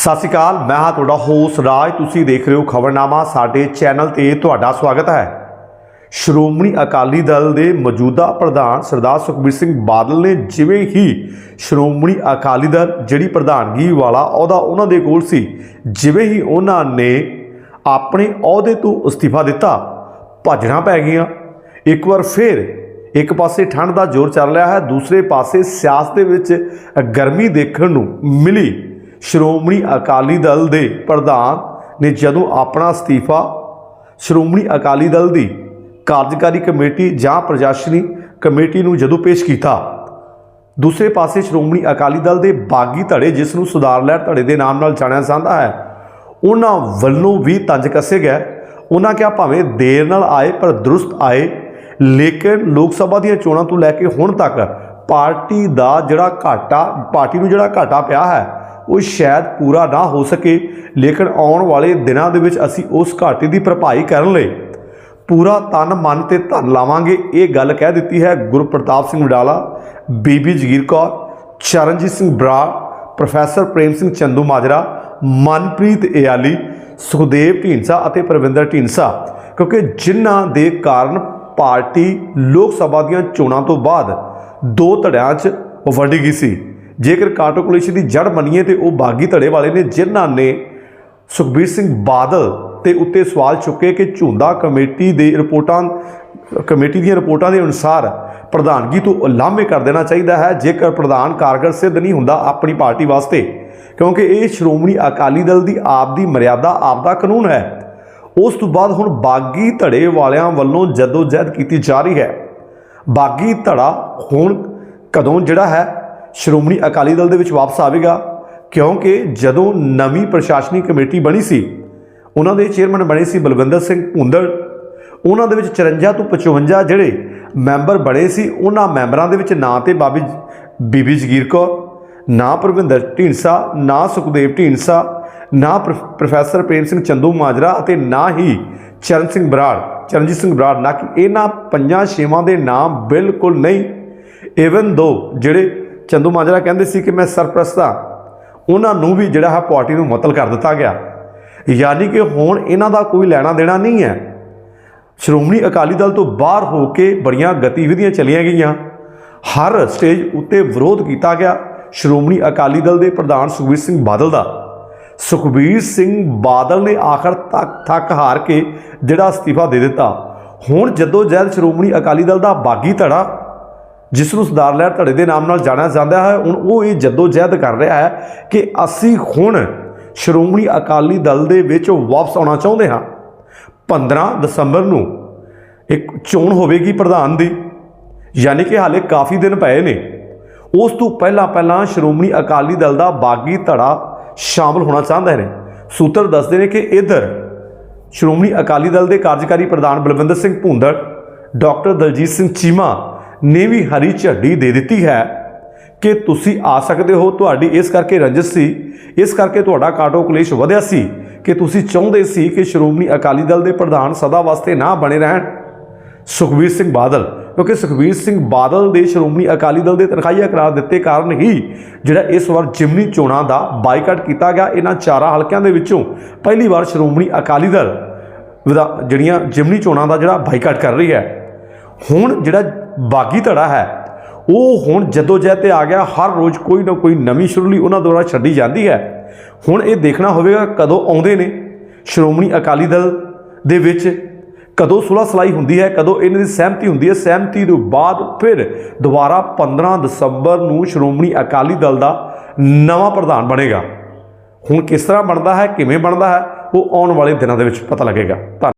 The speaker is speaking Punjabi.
ਸਤਿ ਸ਼੍ਰੀ ਅਕਾਲ, ਮੈਂ ਹਾਂ ਤੁਹਾਡਾ ਹੋਸਟ ਰਾਜ। ਤੁਸੀਂ ਦੇਖ ਰਹੇ ਹੋ ਖਬਰਨਾਮਾ, ਸਾਡੇ ਚੈਨਲ ਤੇ ਤੁਹਾਡਾ ਸਵਾਗਤ ਹੈ। ਸ਼੍ਰੋਮਣੀ ਅਕਾਲੀ ਦਲ ਦੇ ਮੌਜੂਦਾ ਪ੍ਰਧਾਨ ਸਰਦਾਰ ਸੁਖਬੀਰ ਸਿੰਘ ਬਾਦਲ ਨੇ ਜਿਵੇਂ ਹੀ ਸ਼੍ਰੋਮਣੀ ਅਕਾਲੀ ਦਲ ਜਿਹੜੀ ਪ੍ਰਧਾਨਗੀ ਵਾਲਾ ਅਹੁਦਾ ਉਹਨਾਂ ਦੇ ਕੋਲ ਸੀ, ਜਿਵੇਂ ਹੀ ਉਹਨਾਂ ਨੇ ਆਪਣੇ ਅਹੁਦੇ ਤੋਂ ਅਸਤੀਫਾ ਦਿੱਤਾ, ਭੱਜਣਾ ਪੈ ਗਈਆਂ। ਇੱਕ ਵਾਰ ਫਿਰ ਇੱਕ ਪਾਸੇ ਠੰਡ ਦਾ ਜ਼ੋਰ ਚੱਲ ਰਿਹਾ ਹੈ, ਦੂਸਰੇ ਪਾਸੇ ਸਿਆਸਤ ਦੇ ਵਿੱਚ ਗਰਮੀ ਦੇਖਣ ਨੂੰ ਮਿਲੀ। ਸ਼੍ਰੋਮਣੀ ਅਕਾਲੀ ਦਲ ਦੇ ਪ੍ਰਧਾਨ ਨੇ ਜਦੋਂ ਆਪਣਾ ਅਸਤੀਫਾ ਸ਼੍ਰੋਮਣੀ ਅਕਾਲੀ ਦਲ ਦੀ ਕਾਰਜਕਾਰੀ ਕਮੇਟੀ ਜਾਂ ਪ੍ਰਸ਼ਾਸਨੀ ਕਮੇਟੀ ਨੂੰ ਜਦੋਂ ਪੇਸ਼ ਕੀਤਾ, ਦੂਸਰੇ ਪਾਸੇ ਸ਼੍ਰੋਮਣੀ ਅਕਾਲੀ ਦਲ ਦੇ ਬਾਗੀ ਧੜੇ ਜਿਸ ਨੂੰ ਸੁਧਾਰ ਲਹਿਰ ਧੜੇ ਦੇ ਨਾਮ ਨਾਲ ਜਾਣਿਆ ਜਾਂਦਾ ਹੈ, ਉਹਨਾਂ ਵੱਲੋਂ ਵੀ ਤੰਜ ਕੱਸੇ ਗਏ। ਉਹਨਾਂ ਕਿਹਾ ਭਾਵੇਂ ਦੇਰ ਨਾਲ ਆਏ ਪਰ ਦਰੁਸਤ ਆਏ, ਲੇਕਿਨ ਲੋਕ ਸਭਾ ਦੀਆਂ ਚੋਣਾਂ ਤੋਂ ਲੈ ਕੇ ਹੁਣ ਤੱਕ ਪਾਰਟੀ ਦਾ ਜਿਹੜਾ ਘਾਟਾ, ਪਾਰਟੀ ਨੂੰ ਜਿਹੜਾ ਘਾਟਾ ਪਿਆ ਹੈ ਉਹ ਸ਼ਾਇਦ ਪੂਰਾ ਨਾ ਹੋ ਸਕੇ, ਲੇਕਿਨ ਆਉਣ ਵਾਲੇ ਦਿਨਾਂ ਦੇ ਵਿੱਚ ਅਸੀਂ ਉਸ ਘਾਟੇ ਦੀ ਭਰਪਾਈ ਕਰਨ ਲਈ ਪੂਰਾ ਤਨ ਮਨ ਤੇ ਧਨ ਲਾਵਾਂਗੇ। ਇਹ ਗੱਲ ਕਹਿ ਦਿੱਤੀ ਹੈ ਗੁਰਪ੍ਰਤਾਪ ਸਿੰਘ ਵਡਾਲਾ, ਬੀਬੀ ਜਗੀਰ ਕੌਰ, ਚਰਨਜੀਤ ਸਿੰਘ ਬਰਾੜ ਪ੍ਰੋਫੈਸਰ ਪ੍ਰੇਮ ਸਿੰਘ ਚੰਦੂ ਮਾਜਰਾ, ਮਨਪ੍ਰੀਤ ਇਆਲੀ ਸੁਖਦੇਵ ਢੀਂਡਸਾ ਅਤੇ ਪ੍ਰਵਿੰਦਰ ਢੀਂਡਸਾ। ਕਿਉਂਕਿ ਜਿਨ੍ਹਾਂ ਦੇ ਕਾਰਨ ਪਾਰਟੀ ਲੋਕ ਸਭਾ ਦੀਆਂ ਚੋਣਾਂ ਤੋਂ ਬਾਅਦ ਦੋ ਧੜਿਆਂ 'ਚ ਵੰਡੀ ਗਈ ਸੀ। ਜੇਕਰ ਕਾਟੋਕੁਲੇਸ਼ਨ ਦੀ ਜੜ ਮੰਨੀਏ ਤੇ ਉਹ ਬਾਗੀ ਧੜੇ ਵਾਲੇ ਨੇ, ਜਿਨ੍ਹਾਂ ਨੇ ਸੁਖਬੀਰ ਸਿੰਘ ਬਾਦਲ ਤੇ ਉੱਤੇ ਸਵਾਲ ਚੁੱਕੇ ਕਿ ਝੁੰਦਾ ਕਮੇਟੀ ਦੇ ਰਿਪੋਰਟਾਂ, ਕਮੇਟੀ ਦੀਆਂ ਰਿਪੋਰਟਾਂ ਦੇ ਅਨੁਸਾਰ ਪ੍ਰਧਾਨਗੀ ਤੋਂ ਉਲਾਮੇ ਕਰ ਦੇਣਾ ਚਾਹੀਦਾ ਹੈ। ਜੇਕਰ ਪ੍ਰਧਾਨ ਕਾਰਗਰ ਸਿੱਧ ਨਹੀਂ ਹੁੰਦਾ ਆਪਣੀ ਪਾਰਟੀ ਵਾਸਤੇ, ਕਿਉਂਕਿ ਇਹ ਸ਼੍ਰੋਮਣੀ ਅਕਾਲੀ ਦਲ ਦੀ ਆਪ ਦੀ ਮਰਿਆਦਾ, ਆਪ ਦਾ ਕਾਨੂੰਨ ਹੈ। ਉਸ ਤੋਂ ਬਾਅਦ ਹੁਣ ਬਾਗੀ ਧੜੇ ਵਾਲਿਆਂ ਵੱਲੋਂ ਜਦੋਜਹਿਦ ਕੀਤੀ ਜਾ ਰਹੀ ਹੈ। ਬਾਗੀ ਧੜਾ ਹੁਣ ਕਦੋਂ ਜਿਹੜਾ ਹੈ ਸ਼੍ਰੋਮਣੀ ਅਕਾਲੀ ਦਲ ਦੇ ਵਿੱਚ ਵਾਪਸ ਆਵੇਗਾ, ਕਿਉਂਕਿ ਜਦੋਂ ਨਵੀਂ ਪ੍ਰਸ਼ਾਸਨਿਕ ਕਮੇਟੀ ਬਣੀ ਸੀ, ਉਹਨਾਂ ਦੇ ਚੇਅਰਮੈਨ ਬਣੇ ਸੀ ਬਲਵਿੰਦਰ ਸਿੰਘ ਭੁੰਦੜ ਉਹਨਾਂ ਦੇ ਵਿੱਚ 54 ਤੋਂ 55 ਜਿਹੜੇ ਮੈਂਬਰ ਬਣੇ ਸੀ, ਉਹਨਾਂ ਮੈਂਬਰਾਂ ਦੇ ਵਿੱਚ ਨਾ ਤੇ ਬਾਬੀ ਬੀਬੀ ਜਗੀਰ ਕੌਰ, ਨਾ ਪ੍ਰਵਿੰਦਰ ਢੀਂਡਸਾ, ਨਾ ਸੁਖਦੇਵ ਢੀਂਡਸਾ, ਨਾ ਪ੍ਰੋ- ਪ੍ਰੋਫੈਸਰ ਪ੍ਰੇਮ ਸਿੰਘ ਚੰਦੂ ਮਾਜਰਾ ਅਤੇ ਨਾ ਹੀ ਚਰਨ ਸਿੰਘ ਬਰਾੜ, ਚਰਨਜੀਤ ਸਿੰਘ ਬਰਾੜ, ਨਾ ਕਿ ਇਹਨਾਂ ਪੰਜਾਂ ਛੇਵਾਂ ਦੇ ਨਾਮ ਬਿਲਕੁਲ ਨਹੀਂ ਇਵਨ ਦੋ ਜਿਹੜੇ ਚੰਦੂ ਮਾਜਰਾ ਕਹਿੰਦੇ ਸੀ ਕਿ ਮੈਂ ਸਰਪ੍ਰਸਤ ਹਾਂ। ਉਹਨਾਂ ਨੂੰ ਵੀ ਜਿਹੜਾ ਹੈ ਪਾਰਟੀ ਨੂੰ ਮੁਤਲ ਕਰ ਦਿੱਤਾ ਗਿਆ। ਯਾਨੀ ਕਿ ਹੁਣ ਇਹਨਾਂ ਦਾ ਕੋਈ ਲੈਣਾ ਦੇਣਾ ਨਹੀਂ ਹੈ। ਸ਼੍ਰੋਮਣੀ ਅਕਾਲੀ ਦਲ ਤੋਂ ਬਾਹਰ ਹੋ ਕੇ ਬੜੀਆਂ ਗਤੀਵਿਧੀਆਂ ਚਲੀਆਂ ਗਈਆਂ। ਹਰ ਸਟੇਜ ਉੱਤੇ ਵਿਰੋਧ ਕੀਤਾ ਗਿਆ ਸ਼੍ਰੋਮਣੀ ਅਕਾਲੀ ਦਲ ਦੇ ਪ੍ਰਧਾਨ ਸੁਖਬੀਰ ਸਿੰਘ ਬਾਦਲ ਦਾ। ਸੁਖਬੀਰ ਸਿੰਘ ਬਾਦਲ ਨੇ ਆਖਰ ਤੱਕ ਥੱਕ ਹਾਰ ਕੇ ਜਿਹੜਾ ਅਸਤੀਫਾ ਦੇ ਦਿੱਤਾ। ਹੁਣ ਜਦੋਂ ਜੈਲ ਸ਼੍ਰੋਮਣੀ ਅਕਾਲੀ ਦਲ ਦਾ ਬਾਗੀ ਧੜਾ ਜਿਸ ਨੂੰ ਸਰਦਾਰ ਲਹਿਰ ਧੜੇ ਦੇ ਨਾਮ ਨਾਲ ਜਾਣਿਆ ਜਾਂਦਾ ਹੈ। ਹੁਣ ਉਹ ਇਹ ਜੱਦੋ ਜਹਿਦ ਕਰ ਰਿਹਾ ਹੈ ਕਿ ਅਸੀਂ ਹੁਣ ਸ਼੍ਰੋਮਣੀ ਅਕਾਲੀ ਦਲ ਦੇ ਵਿੱਚ ਵਾਪਸ ਆਉਣਾ ਚਾਹੁੰਦੇ ਹਾਂ। 15 ਦਸੰਬਰ ਨੂੰ ਇੱਕ ਚੋਣ ਹੋਵੇਗੀ ਪ੍ਰਧਾਨ ਦੀ, ਯਾਨੀ ਕਿ ਹਾਲੇ ਕਾਫੀ ਦਿਨ ਪਏ ਨੇ। ਉਸ ਤੋਂ ਪਹਿਲਾਂ ਪਹਿਲਾਂ ਸ਼੍ਰੋਮਣੀ ਅਕਾਲੀ ਦਲ ਦਾ ਬਾਗੀ ਧੜਾ ਸ਼ਾਮਲ ਹੋਣਾ ਚਾਹੁੰਦੇ ਨੇ। ਸੂਤਰ ਦੱਸਦੇ ਨੇ ਕਿ ਇਧਰ ਸ਼੍ਰੋਮਣੀ ਅਕਾਲੀ ਦਲ ਦੇ ਕਾਰਜਕਾਰੀ ਪ੍ਰਧਾਨ ਬਲਵਿੰਦਰ ਸਿੰਘ ਭੁੰਦੜ, ਡਾਕਟਰ ਦਲਜੀਤ ਸਿੰਘ ਚੀਮਾ ਨੇ ਵੀ ਹਰੀ ਝੰਡੀ ਦੇ ਦਿੱਤੀ ਹੈ ਕਿ ਤੁਸੀਂ ਆ ਸਕਦੇ ਹੋ। ਤੁਹਾਡੀ ਇਸ ਕਰਕੇ ਰੰਜਿਸ਼ ਸੀ, ਇਸ ਕਰਕੇ ਤੁਹਾਡਾ ਕਾਟੋ ਕਲੇਸ਼ ਵਧਿਆ ਸੀ ਕਿ ਤੁਸੀਂ ਚਾਹੁੰਦੇ ਸੀ ਕਿ ਸ਼੍ਰੋਮਣੀ ਅਕਾਲੀ ਦਲ ਦੇ ਪ੍ਰਧਾਨ ਸਦਾ ਵਾਸਤੇ ਨਾ ਬਣੇ ਰਹਿਣ। ਸੁਖਬੀਰ ਸਿੰਘ ਬਾਦਲ, ਕਿਉਂਕਿ ਸੁਖਬੀਰ ਸਿੰਘ ਬਾਦਲ ਦੇ ਸ਼੍ਰੋਮਣੀ ਅਕਾਲੀ ਦਲ ਦੇ ਤਨਖਾਹੀਆ ਕਰਾਰ ਦਿੱਤੇ ਕਾਰਨ ਹੀ ਜਿਹੜਾ ਇਸ ਵਾਰ ਜਿਮਨੀ ਚੋਣਾਂ ਦਾ ਬਾਈਕਾਟ ਕੀਤਾ ਗਿਆ, ਇਹਨਾਂ ਚਾਰਾਂ ਹਲਕਿਆਂ ਦੇ ਵਿੱਚੋਂ ਪਹਿਲੀ ਵਾਰ ਸ਼੍ਰੋਮਣੀ ਅਕਾਲੀ ਦਲ ਵਿਧਾ- ਜਿਹੜੀਆਂ ਜਿਮਨੀ ਚੋਣਾਂ ਦਾ ਜਿਹੜਾ ਬਾਈਕਾਟ ਕਰ ਰਹੀ ਹੈ ਹੁਣ ਜਿਹੜਾ ਬਾਗੀ ਧੜਾ ਹੈ, ਉਹ ਹੁਣ ਜਦੋਂ ਜਦੋਜਹਿਦ ਤੇ ਆ ਗਿਆ, ਹਰ ਰੋਜ਼ ਕੋਈ ਨਾ ਕੋਈ ਨਵੀਂ ਸ਼ੁਰੂਲੀ ਉਹਨਾਂ ਦੁਆਰਾ ਛੱਡੀ ਜਾਂਦੀ ਹੈ। ਹੁਣ ਇਹ ਦੇਖਣਾ ਹੋਵੇਗਾ ਕਦੋਂ ਆਉਂਦੇ ਨੇ। ਸ਼੍ਰੋਮਣੀ ਅਕਾਲੀ ਦਲ ਦੇ ਵਿੱਚ ਕਦੋਂ ਸੁਲਾ ਸਲਾਈ ਹੁੰਦੀ ਹੈ, ਕਦੋਂ ਇਹਨਾਂ ਦੀ ਸਹਿਮਤੀ ਹੁੰਦੀ ਹੈ। ਸਹਿਮਤੀ ਤੋਂ ਬਾਅਦ ਫਿਰ ਦੁਬਾਰਾ 15 ਦਸੰਬਰ ਨੂੰ ਸ਼੍ਰੋਮਣੀ ਅਕਾਲੀ ਦਲ ਦਾ ਨਵਾਂ ਪ੍ਰਧਾਨ ਬਣੇਗਾ। ਹੁਣ ਕਿਸ ਤਰ੍ਹਾਂ ਬਣਦਾ ਹੈ, ਕਿਵੇਂ ਬਣਦਾ ਹੈ, ਉਹ ਆਉਣ ਵਾਲੇ ਦਿਨਾਂ ਦੇ ਵਿੱਚ ਪਤਾ ਲੱਗੇਗਾ। ਧੰਨ